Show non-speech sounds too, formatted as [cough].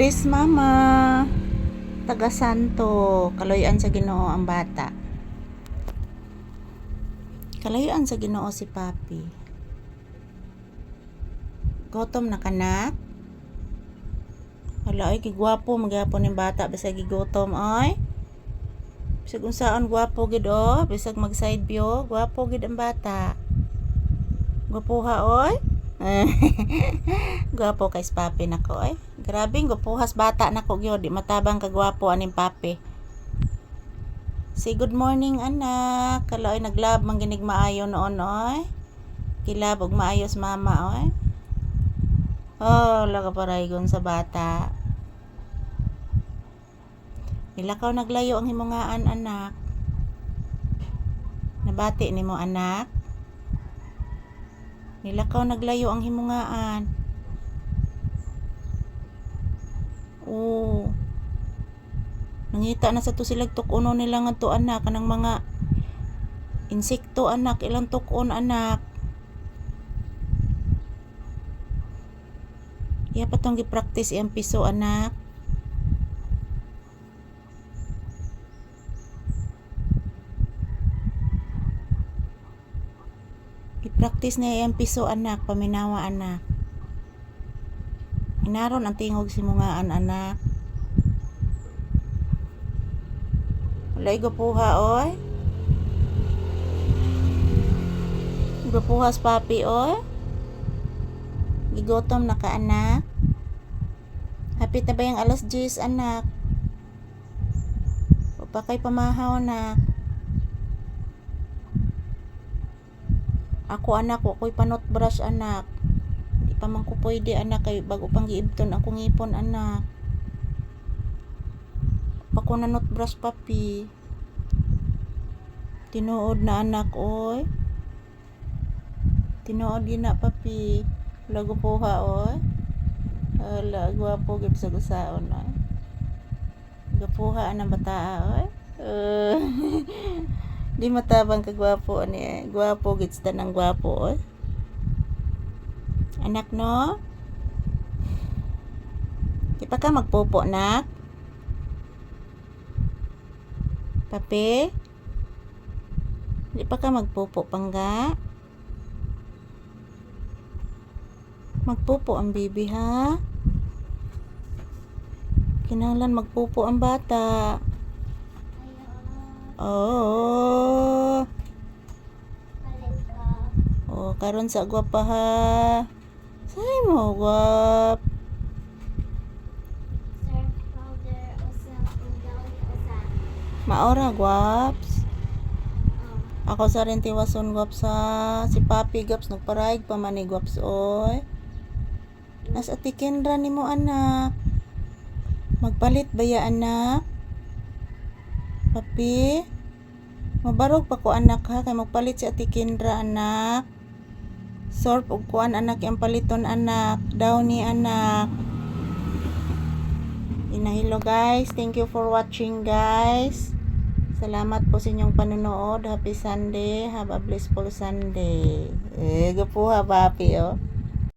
Please mama. Taga Santo, kaloyan sa Ginoo ang bata. Kalayuan sa Ginoo si Papi. Gutom na kanak? Hala ay gigwapo magyapon ng bata bisag gigutom ay. Bisag unsaon gwapo gid oh, bisag mag side view, gwapo gid ang bata. Gwapuha oy. [laughs] Gwapo kay Papi nako ay. Grabe gwapuhas bata nako gyud, di matabang kagwapo aning Papi. Say good morning anak. Kala ay naglab man ginig maayo noon oy. Kilab og maayo sa mama oy. Oh, laga paraygon sa bata. Nilakaw naglayo ang himungaan anak. Nabati nimo anak. Nilakaw naglayo ang himungaan. Oo. Nangita na sa to sila tukuno nila nga to anak kanang mga insekto anak ilang tukon anak. Iya pa tong gi-practice iyang piso anak. I-practice na iyang piso anak, paminawa anak. Inaron ang tingog si mungaan anak. Walay gapuha oy. Gapuhas papi oy. Gigotom na ka anak. Hapit na ba yung alas 10 anak? Kay pamahaw na. Ako anak, wa ko'y panot brush anak. Di pa man ko pwede anak kay bago pang giibton ako ngipon anak. Pa ko nanot brush papi. Tinuod na anak oy. Tinuod yun na papi. Lago puha oy. Ala, gwapo gid sa gusaon oy. Gapuha ang bata oy. Uh, [laughs] di matabang ka gwapo ni gwapo gid sa tanang gwapo oy. Anak no? Di pa ka magpopo nak? Papi? Di pa ka magpopo pangga? Magpupo ang baby ha? Kinahanglan magpupo ang bata. Oh. Oh, karon sa gwapa ha. Say mo gwap. Maora gwaps. Ako sa rin tiwason gwaps sa si Papi gaps nagparayag pa man ni gwaps oy. Nas atikin ra nimo anak. Magpalit ba ya anak? Papi? Mabarog pa ko anak ha kay magpalit si Ate Kendra anak. Sorp og kuan anak yang paliton anak. Daw ni anak. Inahilo guys. Thank you for watching guys. Salamat po sa inyong panonood. Happy Sunday. Have a blissful Sunday. Eh, gapo ha papi oh.